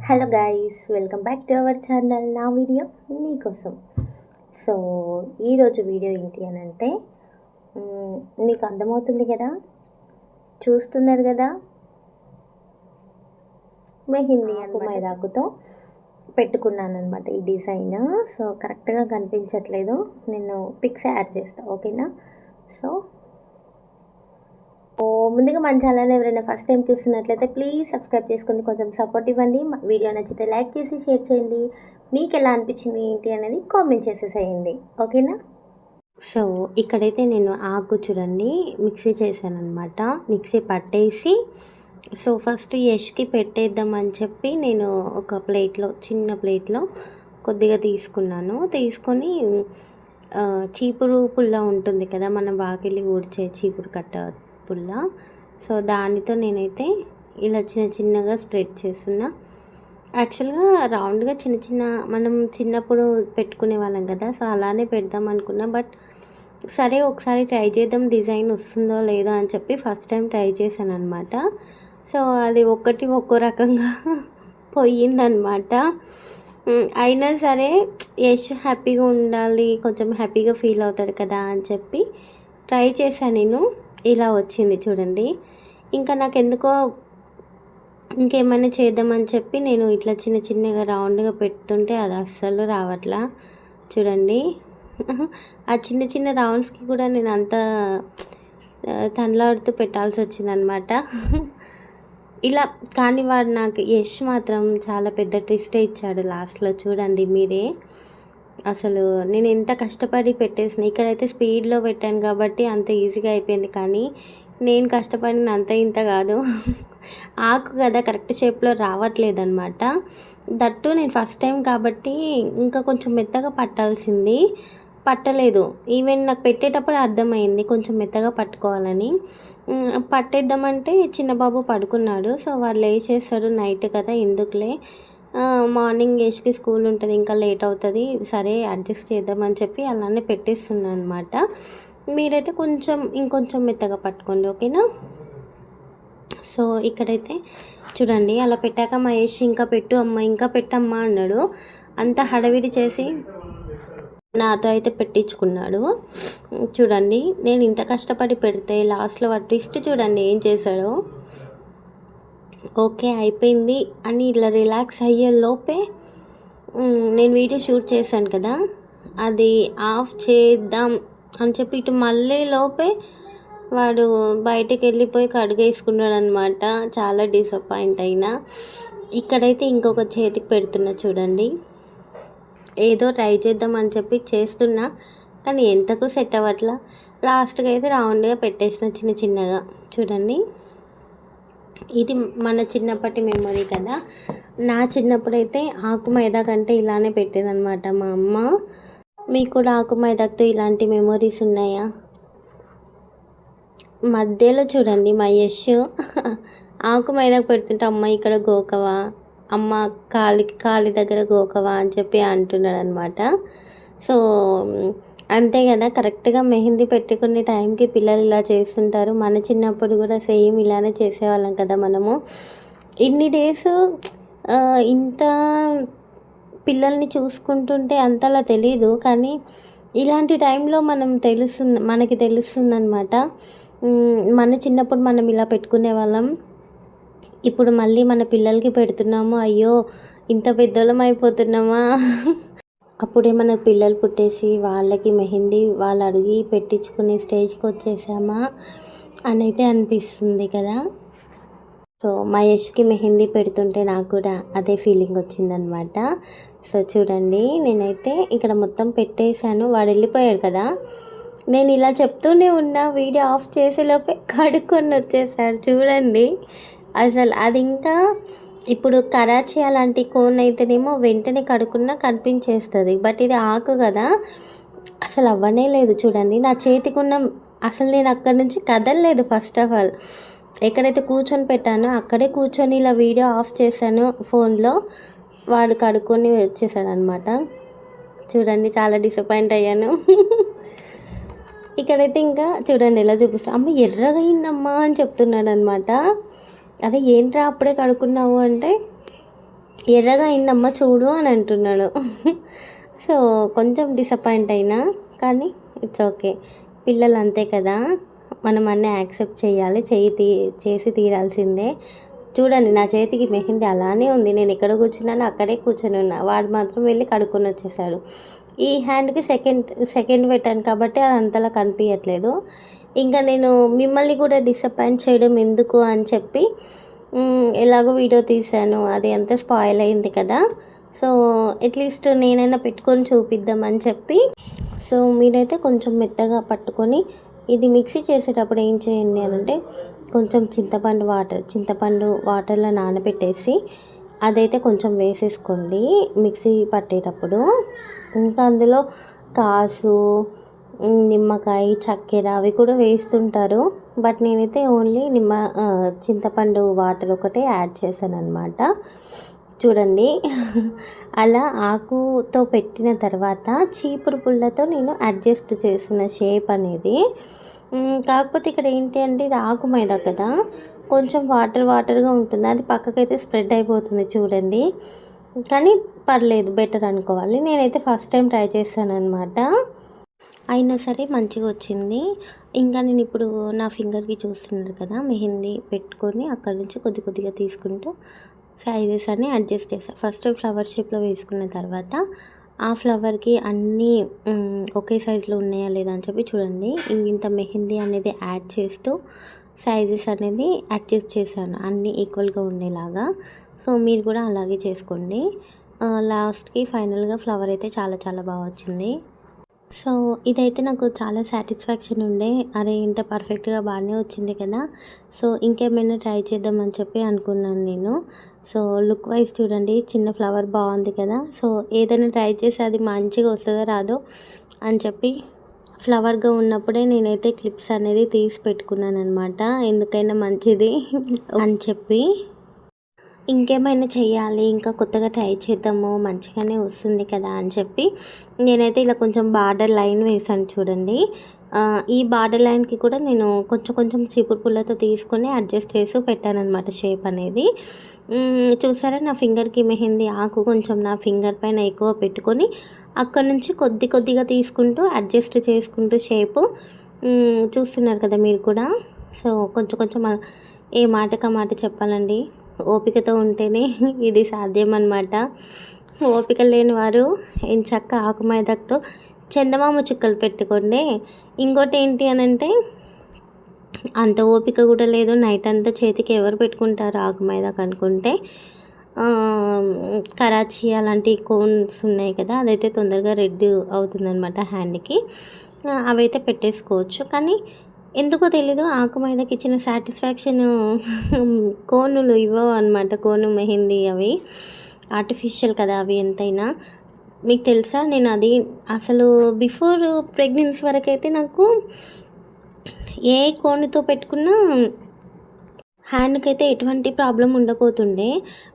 Hello guys welcome back to our channel నా video నీకోసం so ఈరోజు వీడియో ఏంటి అని అంటే మీకు అర్థమవుతుంది కదా? చూస్తున్నారు కదా? మెహిందీ అని మైదాకుతో పెట్టుకున్నాను అనమాట ఈ డిజైన్ సో కరెక్ట్గా కనిపించట్లేదు. నేను పిక్స్ యాడ్ చేస్తాను ఓకేనా సో ముందుగా మన ఛానల్ ఎవరైనా ఫస్ట్ టైం చూస్తున్నట్లయితే ప్లీజ్ సబ్స్క్రైబ్ చేసుకొని కొంచెం సపోర్ట్ ఇవ్వండి. వీడియో నచ్చితే లైక్ చేసి షేర్ చేయండి. మీకు ఎలా అనిపించింది ఏంటి అనేది కామెంట్ చేసేసేయండి. ఓకేనా సో ఇక్కడైతే నేను ఆకు చూడండి మిక్సీ చేశాను అనమాట మిక్సీ పట్టేసి సో ఫస్ట్ యష్కి పెట్టేద్దామని చెప్పి నేను ఒక ప్లేట్లో చిన్న ప్లేట్లో కొద్దిగా తీసుకున్నాను. తీసుకొని చీపురు పుల్ల ఉంటుంది కదా మనం వాకిలి ఊడ్చే చీపురు కట్ట పుల్ల. సో దానితో నేనైతే ఇలా చిన్న చిన్నగా స్ప్రెడ్ చేస్తున్నా. యాక్చువల్గా రౌండ్గా చిన్న చిన్న మనం చిన్నప్పుడు పెట్టుకునే వాళ్ళం కదా సో అలానే పెడదాం అనుకున్నా. బట్ సరే ఒకసారి ట్రై చేద్దాం డిజైన్ వస్తుందో లేదో అని చెప్పి ఫస్ట్ టైం ట్రై చేశాను అనమాట సో అది ఒకటి ఒక్కో రకంగా పోయిందనమాట అయినా సరే యష్ హ్యాపీగా ఉండాలి కొంచెం హ్యాపీగా ఫీల్ అవుతాడు కదా అని చెప్పి ట్రై చేశాను నేను. ఇలా వచ్చింది చూడండి. ఇంకా నాకు ఎందుకో ఇంకేమైనా చేద్దామని చెప్పి నేను ఇట్లా చిన్న చిన్నగా రౌండ్గా పెడుతుంటే అది అస్సలు రావట్లా. చూడండి. ఆ చిన్న చిన్న రౌండ్స్కి కూడా నేను అంత తనలాడుతూ పెట్టాల్సి వచ్చిందనమాట ఇలా కానీ వాడు నాకు యష్ మాత్రం చాలా పెద్ద ట్విస్టే ఇచ్చాడు లాస్ట్లో చూడండి మీరే. అసలు నేను ఎంత కష్టపడి పెట్టేసిన ఇక్కడైతే స్పీడ్లో పెట్టాను కాబట్టి అంత ఈజీగా అయిపోయింది. కానీ నేను కష్టపడిన అంత ఇంత కాదు. ఆకు కదా కరెక్ట్ షేప్లో రావట్లేదు అనమాట దట్టు నేను ఫస్ట్ టైం కాబట్టి ఇంకా కొంచెం మెత్తగా పట్టాల్సింది. పట్టలేదు. ఈవెన్ నాకు పెట్టేటప్పుడు అర్థమైంది కొంచెం మెత్తగా పట్టుకోవాలని. పట్టేద్దామంటే చిన్న బాబు పడుకున్నాడు. సో వాళ్ళు లేచేస్తాడు నైట్ కదా ఎందుకులే? మార్నింగ్ యష్కి స్కూల్ ఉంటుంది ఇంకా లేట్ అవుతుంది. సరే అడ్జస్ట్ చేద్దామని చెప్పి అలానే పెట్టేస్తున్నాను అనమాట మీరైతే కొంచెం ఇంకొంచెం మెత్తగా పట్టుకోండి ఓకేనా? సో ఇక్కడైతే చూడండి అలా పెట్టాక మహేష్ ఇంకా పెట్టు అమ్మ ఇంకా పెట్టమ్మా అన్నాడు. అంత హడావిడి చేసి నాతో అయితే పెట్టించుకున్నాడు. చూడండి నేను ఇంత కష్టపడి పెడితే లాస్ట్లో వాడు ట్విస్ట్ చూడండి ఏం చేశాడో. ఓకే అయిపోయింది. అని ఇట్లా రిలాక్స్ అయ్యే లోపే నేను వీడియో షూట్ చేశాను కదా. అది ఆఫ్ చేద్దాం అని చెప్పి ఇటు మళ్ళీ లోపే వాడు బయటకు వెళ్ళిపోయి కడుగేసుకున్నాడు అనమాట చాలా డిసప్పాయింట్ అయినా. ఇక్కడైతే ఇంకొక చేతికి పెడుతున్నా చూడండి. ఏదో ట్రై చేద్దాం అని చెప్పి చేస్తున్నా కానీ ఎంతకు సెట్ అవ్వట్లా? లాస్ట్గా అయితే రౌండ్గా పెట్టేసిన చిన్న చిన్నగా. చూడండి. ఇది మన చిన్నప్పటి మెమొరీ కదా. నా చిన్నప్పుడైతే ఆకు మైదా కంటే ఇలానే పెట్టేదనమాట మా అమ్మ. మీకు కూడా ఆకు మైదాతో ఇలాంటి మెమొరీస్ ఉన్నాయా? మధ్యలో చూడండి మా యష్ ఆకు మైదాకు పెడుతుంటే అమ్మ ఇక్కడ గోకవా అమ్మ కాలి కాలి దగ్గర గోకవా అని చెప్పి అంటున్నాడు అనమాట సో అంతే కదా కరెక్ట్గా మెహందీ పెట్టుకునే టైంకి పిల్లలు ఇలా చేస్తుంటారు. మన చిన్నప్పుడు కూడా సేమ్ ఇలానే చేసేవాళ్ళం కదా మనము. ఇన్ని డేస్ ఇంత పిల్లల్ని చూసుకుంటుంటే అంతలా తెలీదు. కానీ ఇలాంటి టైంలో మనం తెలుస్తుంది మనకి తెలుస్తుంది అనమాట మన చిన్నప్పుడు మనం ఇలా పెట్టుకునే వాళ్ళం. ఇప్పుడు మళ్ళీ మన పిల్లలకి పెడుతున్నాము. అయ్యో ఇంత పెద్దోళం అయిపోతున్నామా? అప్పుడే మన పిల్లలు పుట్టేసి వాళ్ళకి మెహందీ వాళ్ళు అడిగి పెట్టించుకునే స్టేజ్కి వచ్చేసామా అని అయితే అనిపిస్తుంది కదా. సో మా యష్కి మెహందీ పెడుతుంటే నాకు కూడా అదే ఫీలింగ్ వచ్చిందనమాట సో చూడండి నేనైతే ఇక్కడ మొత్తం పెట్టేశాను. వాడు వెళ్ళిపోయాడు కదా. నేను ఇలా చెప్తూనే ఉన్నా వీడియో ఆఫ్ చేసేలోపే కడుక్కొని వచ్చేసాడు. చూడండి అసలు అది ఇంకా ఇప్పుడు కరాచీ అలాంటి కోన్ అయితేనేమో వెంటనే కడుక్కున్నా కనిపించేస్తుంది. బట్ ఇది ఆకు కదా అసలు అవ్వనే లేదు చూడండి. నా చేతికున్న అసలు నేను అక్కడి నుంచి కదలలేదు ఫస్ట్ ఆఫ్ ఆల్. ఎక్కడైతే కూర్చొని పెట్టానో అక్కడే కూర్చొని ఇలా వీడియో ఆఫ్ చేశాను ఫోన్లో. వాడు కడుక్కొని వచ్చేసాడు అనమాట చూడండి చాలా డిసప్పాయింట్ అయ్యాను. ఇక్కడైతే ఇంకా చూడండి ఎలా చూపిస్తా. అమ్మ ఎర్రగా అయిందమ్మా అని చెప్తున్నాడు అనమాట అరే ఏంట్రా అప్పుడే కడుక్కున్నావు? అంటే ఎర్రగా అయిందమ్మా చూడు అని అంటున్నాడు. సో కొంచెం డిసప్పాయింట్ అయినా కానీ ఇట్స్ ఓకే పిల్లలు అంతే కదా. మనం అన్నీ యాక్సెప్ట్ చేయాలి చేయి తీ చేసి తీరాల్సిందే. చూడండి నా చేతికి మెహింది అలానే ఉంది. నేను ఎక్కడ కూర్చున్నానో అక్కడే కూర్చొని ఉన్నా. వాడు మాత్రం వెళ్ళి కడుక్కొని వచ్చేసాడు. ఈ హ్యాండ్కి సెకండ్ సెకండ్ పెట్టాను కాబట్టి అది అంతలా కనిపించట్లేదు. ఇంకా నేను మిమ్మల్ని కూడా డిసప్పాయింట్ చేయడం ఎందుకు అని చెప్పి ఎలాగో వీడియో తీశాను. అది అంతా స్పాయిల్ అయింది కదా. సో అట్లీస్ట్ నేనైనా పెట్టుకొని చూపిద్దామని చెప్పి. సో మీరైతే కొంచెం మెత్తగా పట్టుకొని ఇది మిక్సీ చేసేటప్పుడు ఏం చేయండి అని అంటే కొంచెం చింతపండు వాటర్ చింతపండు వాటర్లో నానబెట్టేసి అదైతే కొంచెం వేసేసుకోండి మిక్సీ పట్టేటప్పుడు. ఇంకా అందులో కాసు నిమ్మకాయ చక్కెర అవి కూడా వేస్తుంటారు. బట్ నేనైతే ఓన్లీ నిమ్మ చింతపండు వాటర్ ఒకటే యాడ్ చేశాను అనమాట చూడండి. అలా ఆకుతో పెట్టిన తర్వాత చీపురు పుల్లతో నేను అడ్జస్ట్ చేసిన షేప్ అనేది. కాకపోతే ఇక్కడ ఏంటి అంటే ఇది ఆకు మైదా కదా. కొంచెం వాటర్ వాటర్గా ఉంటుంది. అది పక్కకైతే స్ప్రెడ్ అయిపోతుంది చూడండి. కానీ పర్లేదు బెటర్ అనుకోవాలి. నేనైతే ఫస్ట్ టైం ట్రై చేశాను అనమాట అయినా సరే మంచిగా వచ్చింది. ఇంకా నేను ఇప్పుడు నా ఫింగర్కి చూస్తున్నారు కదా మెహందీ పెట్టుకొని అక్కడ నుంచి కొద్ది కొద్దిగా తీసుకుంటూ సైజెస్ అన్ని అడ్జస్ట్ చేస్తాను ఫస్ట్ ఫ్లవర్ షేప్లో వేసుకున్న తర్వాత ఆ ఫ్లవర్కి అన్నీ ఒకే సైజులో ఉన్నాయా లేదా అని చెప్పి చూడండి. ఇంత మెహందీ అనేది యాడ్ చేస్తూ సైజెస్ అనేది అడ్జస్ట్ చేశాను. అన్నీ ఈక్వల్గా ఉండేలాగా. సో మీరు కూడా అలాగే చేసుకోండి. లాస్ట్కి ఫైనల్గా ఫ్లవర్ అయితే చాలా చాలా బాగా వచ్చింది. సో ఇదైతే నాకు చాలా సాటిస్ఫాక్షన్ ఉండే. అరే ఇంత పర్ఫెక్ట్గా బాగానే వచ్చింది కదా. సో ఇంకేమైనా ట్రై చేద్దామని చెప్పి అనుకున్నాను నేను. సో లుక్ వైజ్ చూడండి చిన్న ఫ్లవర్ బాగుంది కదా. సో ఏదైనా ట్రై చేసి అది మంచిగా వస్తుందో రాదో అని చెప్పి ఫ్లవర్గా ఉన్నప్పుడే నేనైతే క్లిప్స్ అనేది తీసి పెట్టుకున్నాను అనమాట ఎందుకైనా మంచిది అని చెప్పి ఇంకేమైనా చేయాలి ఇంకా కొత్తగా ట్రై చేద్దాము మంచిగానే వస్తుంది కదా అని చెప్పి నేనైతే ఇలా కొంచెం బార్డర్ లైన్ వేసాను చూడండి. ఈ బార్డర్ లైన్కి కూడా నేను కొంచెం కొంచెం చీపురు పుల్లతో తీసుకొని అడ్జస్ట్ చేసి పెట్టాను అనమాట షేప్ అనేది. చూసారా నా ఫింగర్కి మెహందీ ఆకు కొంచెం నా ఫింగర్ పైన ఎక్కువ పెట్టుకొని అక్కడ నుంచి కొద్ది కొద్దిగా తీసుకుంటూ అడ్జస్ట్ చేసుకుంటూ షేపు చూస్తున్నారు కదా మీరు కూడా. సో కొంచెం కొంచెం ఏ మాటక మాట చెప్పాలండి? ఓపికతో ఉంటేనే ఇది సాధ్యం అనమాట ఓపిక లేని వారు చక్క ఆకుమైదతో చందమామ చుక్కలు పెట్టుకోండి. ఇంకోటి ఏంటి అని అంటే అంత ఓపిక కూడా లేదు. నైట్ అంతా చేతికి ఎవరు పెట్టుకుంటారు ఆకుమైదాకు అనుకుంటే కరాచీ అలాంటి కోన్స్ ఉన్నాయి కదా అదైతే తొందరగా రెడ్ అవుతుందన్నమాట హ్యాండ్కి. అవైతే పెట్టేసుకోవచ్చు. కానీ ఎందుకో తెలీదు ఆకు మీదకి ఇచ్చిన సాటిస్ఫాక్షన్ కోనులు ఇవ్వవు అనమాట కోను మెహందీ అవి. ఆర్టిఫిషియల్ కదా అవి ఎంతైనా. మీకు తెలుసా? నేను అది అసలు బిఫోర్ ప్రెగ్నెన్సీ వరకు అయితే నాకు ఏ కోనుతో పెట్టుకున్నా హ్యాండ్కి అయితే ఎటువంటి ప్రాబ్లం ఉండబోతుండే.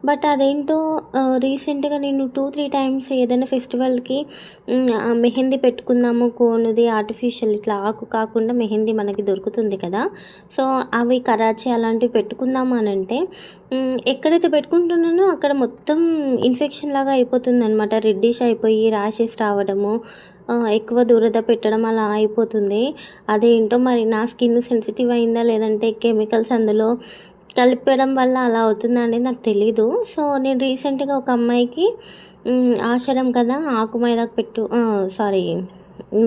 బట్ అదేంటో రీసెంట్గా నేను టూ త్రీ టైమ్స్ ఏదైనా ఫెస్టివల్కి మెహందీ పెట్టుకుందాము కోనుది ఆర్టిఫిషియల్ ఇట్లా ఆకు కాకుండా మెహందీ మనకి దొరుకుతుంది కదా. సో అవి కరాచీ అలాంటివి పెట్టుకుందాము అని అంటే ఎక్కడైతే పెట్టుకుంటున్నానో అక్కడ మొత్తం ఇన్ఫెక్షన్ లాగా అయిపోతుంది అనమాట రెడ్డిష్ అయిపోయి ర్యాషెస్ రావడము ఎక్కువ దురద పెట్టడం అలా అయిపోతుంది. అదేంటో మరి నా స్కిన్ సెన్సిటివ్ అయిందా లేదంటే కెమికల్స్ అందులో కలిపడం వల్ల అలా అవుతుందా అనేది నాకు తెలీదు. సో నేను రీసెంట్గా ఒక అమ్మాయికి ఆశరం కదా ఆకు మైదాకు పెట్టు సారీ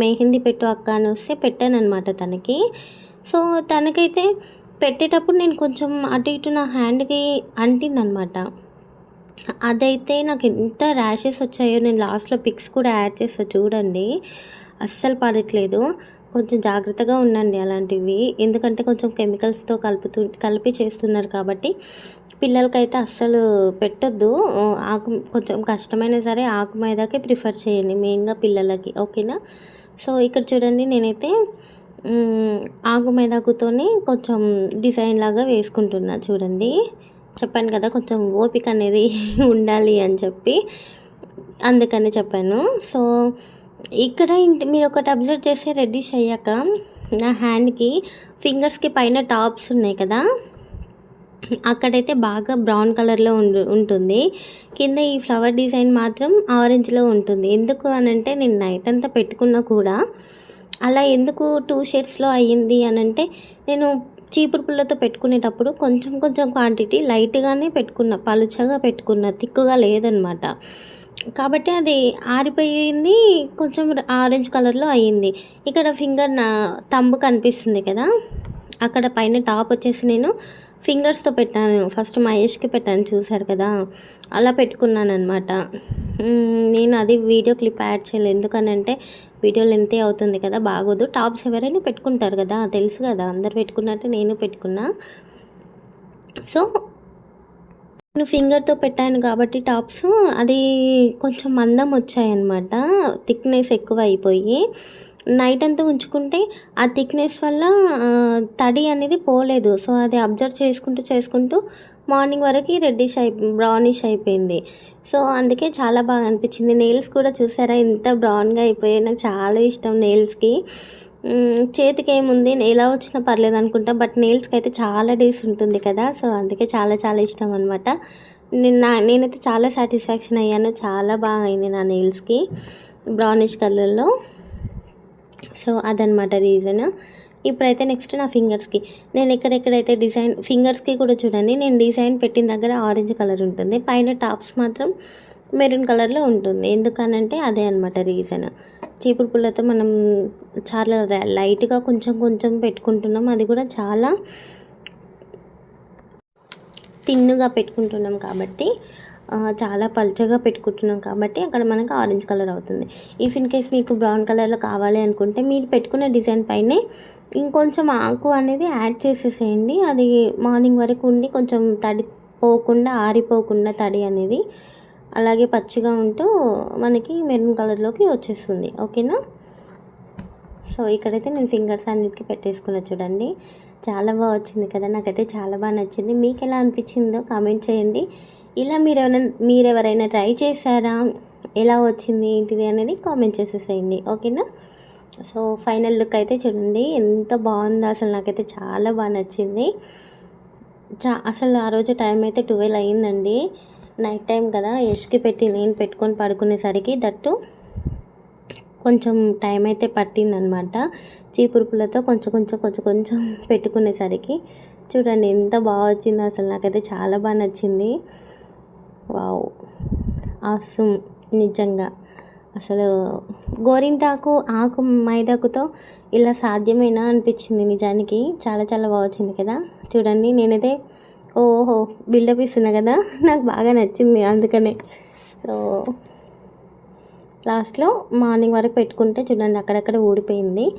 మెహందీ పెట్టు అక్క అని వస్తే పెట్టాను అనమాట తనకి. సో తనకైతే పెట్టేటప్పుడు నేను కొంచెం అటు ఇటు నా హ్యాండ్కి అంటిందనమాట అదైతే నాకు ఎంత ర్యాషెస్ వచ్చాయో నేను లాస్ట్లో పిక్స్ కూడా యాడ్ చేస్తా చూడండి. అస్సలు పడట్లేదు. కొంచెం జాగ్రత్తగా ఉండండి అలాంటివి. ఎందుకంటే కొంచెం కెమికల్స్తో కలుపుతూ కలిపి చేస్తున్నారు కాబట్టి పిల్లలకైతే అస్సలు పెట్టొద్దు. ఆకు కొంచెం కష్టమైనా సరే ఆకు మైదాకే ప్రిఫర్ చేయండి మెయిన్గా పిల్లలకి ఓకేనా? సో ఇక్కడ చూడండి నేనైతే ఆకు మైదాకుతోనే కొంచెం డిజైన్ లాగా వేసుకుంటున్నా చూడండి. చెప్పాను కదా కొంచెం ఓపిక అనేది ఉండాలి అని చెప్పి అందుకని చెప్పాను. సో ఇక్కడ ఇంటి మీరు ఒకటి అబ్జర్వ్ చేస్తే రెడ్డిష్ అయ్యాక నా హ్యాండ్కి ఫింగర్స్కి పైన టాప్స్ ఉన్నాయి కదా అక్కడైతే బాగా బ్రౌన్ కలర్లో ఉండు ఉంటుంది. కింద ఈ ఫ్లవర్ డిజైన్ మాత్రం ఆరెంజ్లో ఉంటుంది. ఎందుకు అని అంటే నేను నైట్ అంతా పెట్టుకున్నా కూడా అలా ఎందుకు టూ షేడ్స్లో అయ్యింది అని అంటే నేను చీపురు పుల్లతో పెట్టుకునేటప్పుడు కొంచెం కొంచెం క్వాంటిటీ లైట్గానే పెట్టుకున్న పలుచగా పెట్టుకున్న తిక్కుగా లేదనమాట. కాబట్టి అది ఆరిపోయింది కొంచెం ఆరెంజ్ కలర్లో అయ్యింది. ఇక్కడ ఫింగర్ నా తంబు కనిపిస్తుంది కదా? అక్కడ పైన టాప్ వచ్చేసి నేను ఫింగర్స్తో పెట్టాను. ఫస్ట్ మహేష్కి పెట్టాను చూసారు కదా? అలా పెట్టుకున్నాను అనమాట నేను అది వీడియో క్లిప్ యాడ్ చేయలేదు. ఎందుకనంటే వీడియో లెంతే అవుతుంది కదా బాగోదు. టాప్స్ ఎవరైనా పెట్టుకుంటారు కదా తెలుసు కదా అందరు పెట్టుకున్నట్టు నేను పెట్టుకున్నా. సో నేను ఫింగర్తో పెట్టాను కాబట్టి టాప్స్ అది కొంచెం మందం వచ్చాయన్నమాట. థిక్నెస్ ఎక్కువ అయిపోయి నైట్ అంతా ఉంచుకుంటే ఆ థిక్నెస్ వల్ల తడి అనేది పోలేదు. సో అది అబ్జర్వ్ చేసుకుంటూ చేసుకుంటూ మార్నింగ్ వరకు రెడ్డిష్ అయి బ్రౌనిష్ అయిపోయింది. సో అందుకే చాలా బాగా అనిపించింది. నెయిల్స్ కూడా చూసారా? ఎంత బ్రౌన్గా అయిపోయాయి. నాకు చాలా ఇష్టం నెయిల్స్కి చేతికి ఏముంది? ఎలా వచ్చినా పర్లేదు అనుకుంటా. బట్ నెయిల్స్కి అయితే చాలా డేస్ ఉంటుంది కదా. సో అందుకే చాలా చాలా ఇష్టం అనమాట నేను నా నేనైతే చాలా సాటిస్ఫాక్షన్ అయ్యాను. చాలా బాగా అయింది నా నెయిల్స్కి బ్రౌనిష్ కలర్లో సో అదనమాట రీజన్ ఇప్పుడైతే నెక్స్ట్ నా ఫింగర్స్కి నేను ఎక్కడెక్కడైతే డిజైన్ ఫింగర్స్కి కూడా చూడండి నేను డిజైన్ పెట్టిన దగ్గర ఆరెంజ్ కలర్ ఉంటుంది. పైన టాప్స్ మాత్రం మెరూన్ కలర్లో ఉంటుంది. ఎందుకనంటే అదే అనమాట రీజన్ చీపురు పుల్లతో మనం చాలా లైట్గా కొంచెం కొంచెం పెట్టుకుంటున్నాం. అది కూడా చాలా తిన్నుగా పెట్టుకుంటున్నాం కాబట్టి చాలా పల్చగా పెట్టుకుంటున్నాం కాబట్టి అక్కడ మనకు ఆరెంజ్ కలర్ అవుతుంది. ఇఫ్ ఇన్ కేస్ మీకు బ్రౌన్ కలర్లో కావాలి అనుకుంటే మీరు పెట్టుకున్న డిజైన్ పైనే ఇంకొంచెం ఆకు అనేది యాడ్ చేసేసేయండి. అది మార్నింగ్ వరకు ఉండి కొంచెం తడి పోకుండా ఆరిపోకుండా తడి అనేది అలాగే పచ్చిగా ఉంటూ మనకి మెరూన్ కలర్లోకి వచ్చేస్తుంది. ఓకేనా? సో ఇక్కడైతే నేను ఫింగర్స్ అన్నిటికీ పెట్టేసుకున్నా చూడండి. చాలా బాగా వచ్చింది కదా? నాకైతే చాలా బాగా నచ్చింది. మీకు ఎలా అనిపించిందో కామెంట్ చేయండి. ఇలా మీరు ఎవరైనా మీరు ఎవరైనా ట్రై చేశారా? ఎలా వచ్చింది ఏంటిది అనేది కామెంట్ చేసేసేయండి. ఓకేనా? సో ఫైనల్ లుక్ అయితే చూడండి. ఎంత బాగుందో అసలు నాకైతే చాలా బాగా నచ్చింది. చా అసలు ఆ రోజు టైం అయితే ట్వెల్వ్ అయ్యిందండి నైట్ టైం కదా యష్కి పెట్టి నేను పెట్టుకొని పడుకునేసరికి దట్టు కొంచెం టైం అయితే పట్టిందనమాట. చీపురు పుల్లతో కొంచెం కొంచెం కొంచెం కొంచెం పెట్టుకునేసరికి. చూడండి ఎంత బాగా వచ్చిందో అసలు నాకైతే చాలా బాగా నచ్చింది. వావ్. ఆసుమ్ నిజంగా. అసలు గోరింటాకు ఆకు మైదాకుతో ఇలా సాధ్యమేనా అనిపించింది నిజానికి. చాలా చాలా బాగా వచ్చింది కదా. చూడండి నేనైతే ఓహో బిల్డప్ ఇస్తున్నా కదా. నాకు బాగా నచ్చింది అందుకనే. సో లాస్ట్లో మార్నింగ్ వరకు పెట్టుకుంటే చూడండి అక్కడక్కడ ఊడిపోయింది.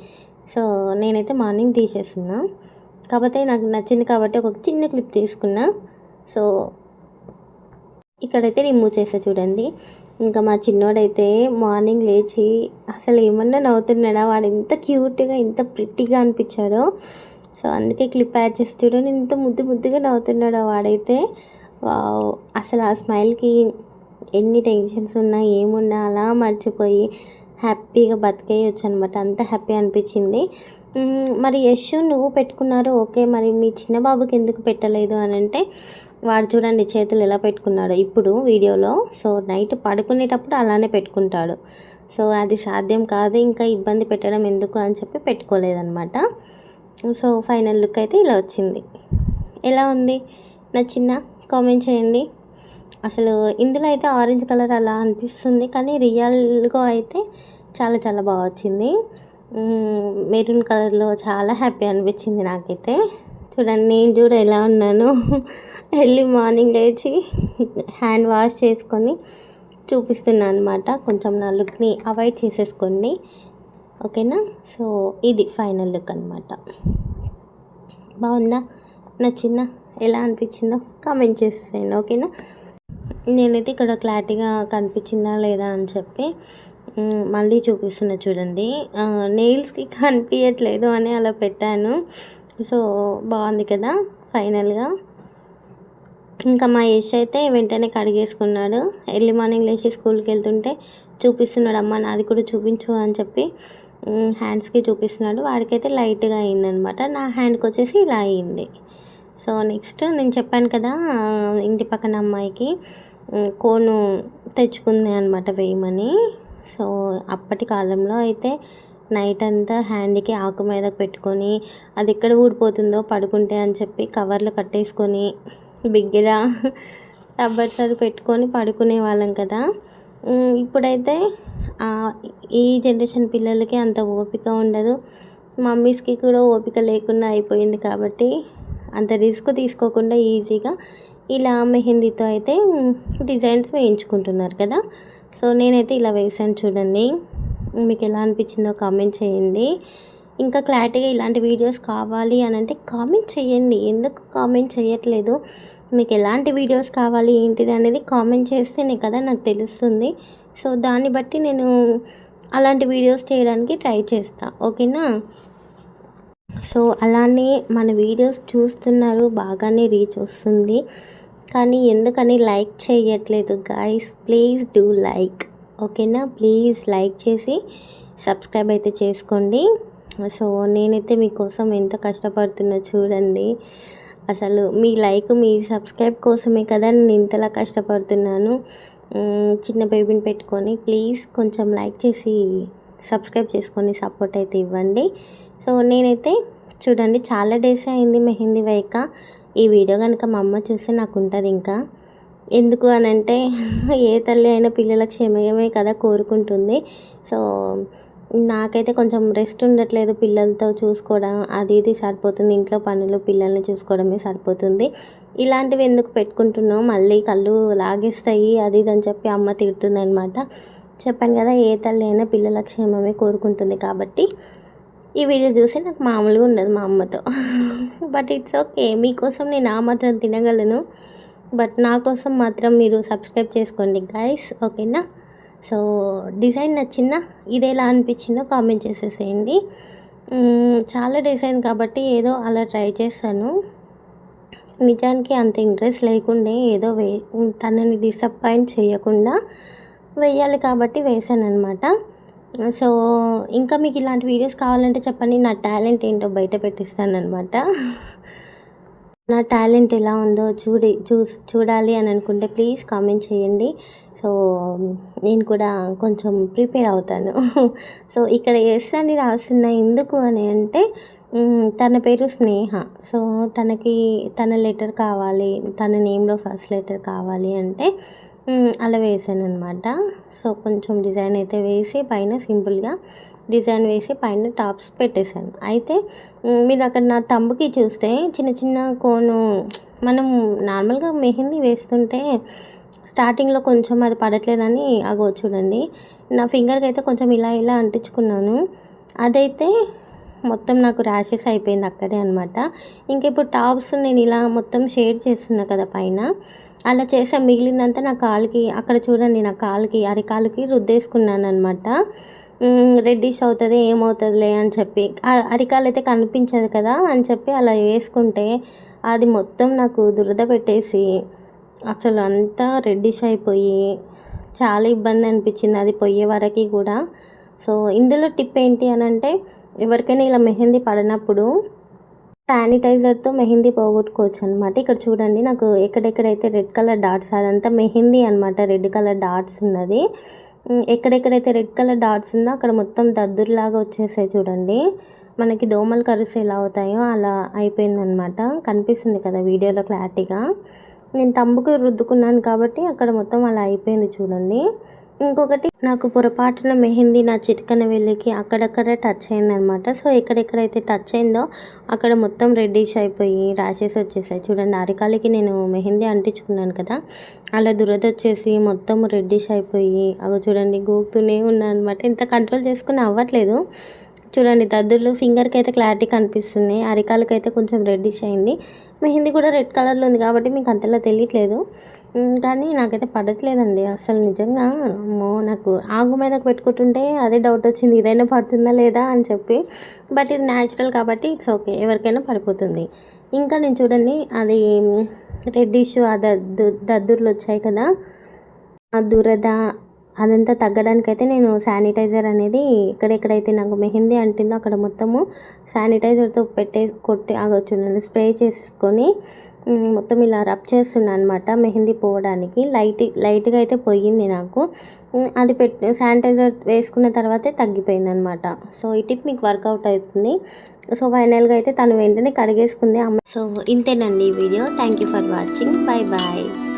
సో నేనైతే మార్నింగ్ తీసేస్తున్నా. కాకపోతే నాకు నచ్చింది కాబట్టి ఒక చిన్న క్లిప్ తీసుకున్నా. సో ఇక్కడైతే రిమూవ్ చేసా చూడండి. ఇంకా మా చిన్నోడైతే మార్నింగ్ లేచి అసలు ఏమన్నా నవ్వుతున్నాడా? వాడు ఎంత క్యూట్గా ఎంత ప్రిట్టిగా అనిపించాడో. సో అందుకే క్లిప్ యాడ్ చేసి చూడండి. ఇంత ముద్దు ముద్దుగా నవ్వుతున్నాడో వాడైతే. అసలు ఆ స్మైల్కి ఎన్ని టెన్షన్స్ ఉన్నా ఏమున్నా అలా మర్చిపోయి హ్యాపీగా బతికేయచ్చు అనమాట అంత హ్యాపీ అనిపించింది. మరి యశ్ నువ్వు పెట్టుకున్నారు ఓకే. మరి మీ చిన్న బాబుకి ఎందుకు పెట్టలేదు అని అంటే వాడు చూడండి చేతులు ఎలా పెట్టుకున్నాడు ఇప్పుడు వీడియోలో. సో నైట్ పడుకునేటప్పుడు అలానే పెట్టుకుంటాడు. సో అది సాధ్యం కాదు ఇంకా ఇబ్బంది పెట్టడం ఎందుకు అని చెప్పి పెట్టుకోలేదన్నమాట. సో ఫైనల్ లుక్ అయితే ఇలా వచ్చింది. ఎలా ఉంది? నచ్చిందా? కామెంట్ చేయండి. అసలు ఇందులో అయితే ఆరెంజ్ కలర్ అలా అనిపిస్తుంది కానీ రియల్గా అయితే చాలా చాలా బాగా వచ్చింది. మెరూన్ కలర్లో చాలా హ్యాపీ అనిపించింది నాకైతే. చూడండి నేను చూడ ఎలా ఉన్నాను? ఎర్లీ మార్నింగ్ లేచి హ్యాండ్ వాష్ చేసుకొని చూపిస్తున్నాను అనమాట కొంచెం నా లుక్ని అవాయిడ్ చేసేసుకోండి. ఓకేనా? సో ఇది ఫైనల్ లుక్ అనమాట బాగుందా? నచ్చిందా? ఎలా అనిపించిందో కామెంట్ చేసేసేయండి ఓకేనా? నేనైతే ఇక్కడ క్లారిటీగా కనిపించిందా లేదా అని చెప్పి మళ్ళీ చూపిస్తున్నా చూడండి. నెయిల్స్కి కనిపించట్లేదు అని అలా పెట్టాను. సో బాగుంది కదా ఫైనల్గా. ఇంకా మా యష్ అయితే వెంటనే కడిగేసుకున్నాడు. ఎర్లీ మార్నింగ్ లేచి స్కూల్కి వెళ్తుంటే చూపిస్తున్నాడు అమ్మ నాది కూడా చూపించు అని చెప్పి హ్యాండ్స్కి చూపిస్తున్నాడు. వాడికైతే లైట్గా అయిందనమాట. నా హ్యాండ్కి వచ్చేసి ఇలా అయింది. సో నెక్స్ట్ నేను చెప్పాను కదా ఇంటి పక్కన అమ్మాయికి కోను తెచ్చుకుంది అనమాట వేయమని. సో అప్పటి కాలంలో అయితే నైట్ అంతా హ్యాండ్కి ఆకు మీద పెట్టుకొని అది ఎక్కడ ఊడిపోతుందో పడుకుంటే అని చెప్పి కవర్లు కట్టేసుకొని బిగ్గర రబ్బర్స్ అది పెట్టుకొని పడుకునే వాళ్ళం కదా. ఇప్పుడైతే ఈ జనరేషన్ పిల్లలకి అంత ఓపిక ఉండదు. మమ్మీస్కి కూడా ఓపిక లేకుండా అయిపోయింది కాబట్టి అంత రిస్క్ తీసుకోకుండా ఈజీగా ఇలా మెహందీతో అయితే డిజైన్స్ వేయించుకుంటున్నారు కదా. సో నేనైతే ఇలా వేసాను చూడండి. మీకు ఎలా అనిపించిందో కామెంట్ చేయండి. ఇంకా క్లారిటీగా ఇలాంటి వీడియోస్ కావాలి అని అంటే కామెంట్ చేయండి. ఎందుకు కామెంట్ చేయట్లేదు? మీకు ఎలాంటి వీడియోస్ కావాలి? ఏంటిది అనేది కామెంట్ చేస్తేనే కదా నాకు తెలుస్తుంది. సో దాన్ని బట్టి నేను అలాంటి వీడియోస్ చేయడానికి ట్రై చేస్తా. ఓకేనా సో అలానే మన వీడియోస్ చూస్తున్నారు బాగానే రీచ్ వస్తుంది. కానీ ఎందుకని లైక్ చేయట్లేదు? గాయస్ ప్లీజ్ డూ లైక్ ఓకేనా? ప్లీజ్ లైక్ చేసి సబ్స్క్రైబ్ అయితే చేసుకోండి. సో నేనైతే మీకోసం ఎంత కష్టపడుతున్నా చూడండి. అసలు మీ లైక్ మీ సబ్స్క్రైబ్ కోసమే కదా నేను ఇంతలా కష్టపడుతున్నాను. చిన్న బేబీని పెట్టుకొని ప్లీజ్ కొంచెం లైక్ చేసి సబ్స్క్రైబ్ చేసుకొని సపోర్ట్ అయితే ఇవ్వండి. సో నేనైతే చూడండి చాలా డేస్ అయింది మెహందీ వేయక ఈ వీడియో కనుక మా అమ్మ చూస్తే నాకు ఉంటుంది ఇంకా. ఎందుకు అని అంటే ఏ తల్లి అయినా పిల్లల క్షేమమే కదా కోరుకుంటుంది. సో నాకైతే కొంచెం రెస్ట్ ఉండట్లేదు పిల్లలతో చూసుకోవడం. అది ఇది సరిపోతుంది. ఇంట్లో పనులు పిల్లల్ని చూసుకోవడమే సరిపోతుంది. ఇలాంటివి ఎందుకు పెట్టుకుంటున్నావు? మళ్ళీ కళ్ళు లాగేస్తాయి అది ఇది అని చెప్పి అమ్మ తిడుతుంది అనమాట చెప్పాను కదా ఏ తల్లి అయినా పిల్లల క్షేమమే కోరుకుంటుంది కాబట్టి. ఈ వీడియో చూసి నాకు మామూలుగా ఉండదు మా అమ్మతో. But it's okay. మీకోసం నేను ఆ మాత్రం తినగలను. బట్ నా కోసం మాత్రం మీరు సబ్స్క్రైబ్ చేసుకోండి గైస్ ఓకేనా? సో డిజైన్ నచ్చిందా? ఇది ఎలా అనిపించిందో కామెంట్ చేసేసేయండి. చాలా డిజైన్ కాబట్టి ఏదో అలా ట్రై చేస్తాను నిజానికి అంత ఇంట్రెస్ట్ లేకుండే ఏదో వే తనని డిసప్పాయింట్ చేయకుండా వేయాలి కాబట్టి వేసాను అనమాట సో ఇంకా మీకు ఇలాంటి వీడియోస్ కావాలంటే చెప్పండి నా టాలెంట్ ఏంటో బయట పెట్టిస్తాను అనమాట నా టాలెంట్ ఎలా ఉందో చూడి చూస్ చూడాలి అని అనుకుంటే ప్లీజ్ కామెంట్ చేయండి. సో నేను కూడా కొంచెం ప్రిపేర్ అవుతాను. సో ఇక్కడ ఎస్ అని రాస్తున్న ఎందుకు అని అంటే తన పేరు స్నేహ. సో తనకి తన లెటర్ కావాలి తన నేమ్లో ఫస్ట్ లెటర్ కావాలి అంటే అలా వేసాను అనమాట సో కొంచెం డిజైన్ అయితే వేసి పైన సింపుల్గా డిజైన్ వేసి పైన టాప్స్ పెట్టేశాను. అయితే మీరు అక్కడ నా తంబుకి చూస్తే చిన్న చిన్న కోను మనం నార్మల్గా మెహందీ వేస్తుంటే స్టార్టింగ్లో కొంచెం అది పడట్లేదని అగో చూడండి. నా ఫింగర్కి అయితే కొంచెం ఇలా ఇలా అంటించుకున్నాను. అదైతే మొత్తం నాకు ర్యాషెస్ అయిపోయింది అక్కడే అనమాట ఇంక ఇప్పుడు టాప్స్ నేను ఇలా మొత్తం షేడ్ చేస్తున్నా కదా పైన. అలా చేసా మిగిలిందంతా నా కాలుకి అక్కడ చూడండి నా కాలుకి అరికాలుకి రుద్దేసుకున్నాను అనమాట రెడ్డిష్ అవుతుంది ఏమవుతుందిలే అని చెప్పి. అరికాలు అయితే కనిపించదు కదా అని చెప్పి అలా వేసుకుంటే అది మొత్తం నాకు దురద పెట్టేసి అసలు అంతా రెడ్డిష్ అయిపోయి చాలా ఇబ్బంది అనిపించింది అది పోయే వరకు కూడా. సో ఇందులో టిప్ ఏంటి అని అంటే ఎవరికైనా ఇలా మెహందీ పడినప్పుడు శానిటైజర్తో మెహందీ పోగొట్టుకోవచ్చు అనమాట ఇక్కడ చూడండి నాకు ఎక్కడెక్కడైతే రెడ్ కలర్ డాట్స్ అదంతా మెహందీ అనమాట రెడ్ కలర్ డాట్స్ ఉన్నది. ఎక్కడెక్కడైతే రెడ్ కలర్ డాట్స్ ఉందో అక్కడ మొత్తం దద్దుర్లాగా వచ్చేసాయి చూడండి. మనకి దోమలు కరుసు ఎలా అవుతాయో అలా అయిపోయిందనమాట కనిపిస్తుంది కదా వీడియోలో క్లారిటీగా. నేను తంబుకు రుద్దుకున్నాను కాబట్టి అక్కడ మొత్తం అలా అయిపోయింది చూడండి. ఇంకొకటి నాకు పొరపాటున మెహందీ నా చిటికన వెళ్ళికి అక్కడక్కడ టచ్ అయిందనమాట సో ఎక్కడెక్కడైతే టచ్ అయిందో అక్కడ మొత్తం రెడ్డిష్ అయిపోయి ర్యాషెస్ వచ్చేసాయి. చూడండి అరికాలికి నేను మెహందీ అంటించుకున్నాను కదా అలా దురద వచ్చేసి మొత్తం రెడ్డిష్ అయిపోయి అగో చూడండి గోకుతూనే ఉన్నాను అనమాట ఇంత కంట్రోల్ చేసుకుని అవ్వట్లేదు. చూడండి దద్దుర్లు ఫింగర్కి అయితే క్లారిటీ కనిపిస్తుంది అరికాలకి అయితే కొంచెం రెడ్డిష్ అయింది. మెహందీ కూడా రెడ్ కలర్లో ఉంది కాబట్టి మీకు అంతలా తెలియట్లేదు. కానీ నాకైతే పడట్లేదండి. అసలు నిజంగా అమ్మో నాకు ఆగు మీదకు పెట్టుకుంటుంటే అదే డౌట్ వచ్చింది. ఇదైనా పడుతుందా లేదా అని చెప్పి. బట్ ఇది న్యాచురల్ కాబట్టి ఇట్స్ ఓకే ఎవరికైనా పడిపోతుంది. ఇంకా నేను చూడండి అది రెడ్డిష్ ఆ దద్దు దద్దుర్లు వచ్చాయి కదా. ఆ దురద అదంతా తగ్గడానికైతే నేను శానిటైజర్ అనేది ఎక్కడెక్కడైతే నాకు మెహందీ అంటిందో అక్కడ మొత్తము శానిటైజర్తో పెట్టే కొట్టి ఆగొచ్చు స్ప్రే చేసేసుకొని మొత్తం ఇలా రబ్ చేస్తున్నాను అనమాట మెహందీ పోవడానికి. లైట్ లైట్గా అయితే పోయింది నాకు. అది పెట్ శానిటైజర్ వేసుకున్న తర్వాతే తగ్గిపోయింది అనమాట సో ఈ టిప్ మీకు వర్కౌట్ అవుతుంది. సో ఫైనల్గా అయితే తను వెంటనే కడిగేసుకుంది. అమ్మ సో ఇంతేనండి ఈ video. Thank you for watching bye bye